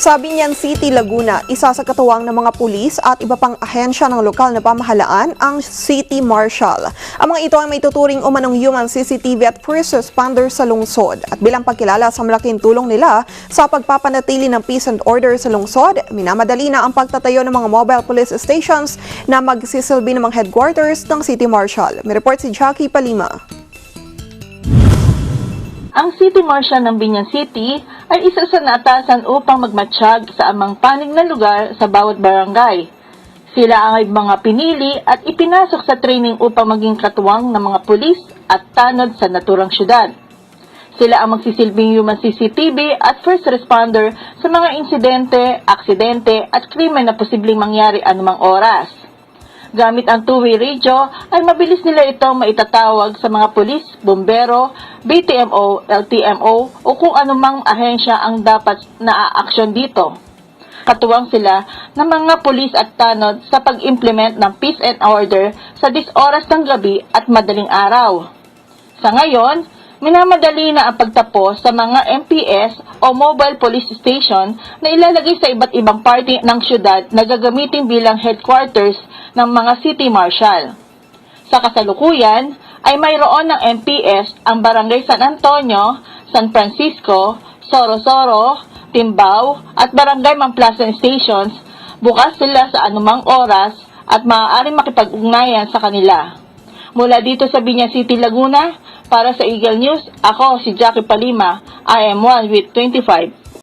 Sa Binyan City, Laguna, isa sa katuwang ng mga pulis at iba pang ahensya ng lokal na pamahalaan ang City Marshal. Ang mga ito ay may tuturing umanong human CCTV at first responder sa lungsod. At bilang pagkilala sa malaking tulong nila sa pagpapanatili ng peace and order sa lungsod, minamadali na ang pagtatayo ng mga mobile police stations na magsisilbi ng mga headquarters ng City Marshal. May report si Jackie Palima. Ang City Marshal ng Binyan City ay isa sa naatasan upang magmatsyag sa amang panig na lugar sa bawat barangay. Sila ang mga pinili at ipinasok sa training upang maging katuwang ng mga pulis at tanod sa naturang syudad. Sila ang magsisilbing human CCTV at first responder sa mga insidente, aksidente at krimen na posibleng mangyari anumang oras. Gamit ang two-way radio, ay mabilis nila itong maitatawag sa mga pulis, bombero, BTMO, LTMO o kung anumang ahensya ang dapat naaaksyon dito. Katuwang sila ng mga pulis at tanod sa pag-implement ng peace and order sa dis-oras ng gabi at madaling araw. Sa ngayon, minamadali na ang pagtapos sa mga MPS o mobile police station na ilalagay sa iba't ibang parte ng syudad na gagamitin bilang headquarters ng mga city marshal. Sa kasalukuyan, ay mayroon ng MPS ang Barangay San Antonio, San Francisco, Sorosoro, Timbao at Barangay Mamplasan Stations. Bukas sila sa anumang oras at maaaring makipag-ugnayan sa kanila. Mula dito sa Binyan City, Laguna, para sa Eagle News, ako si Jackie Palima, I am one with 25.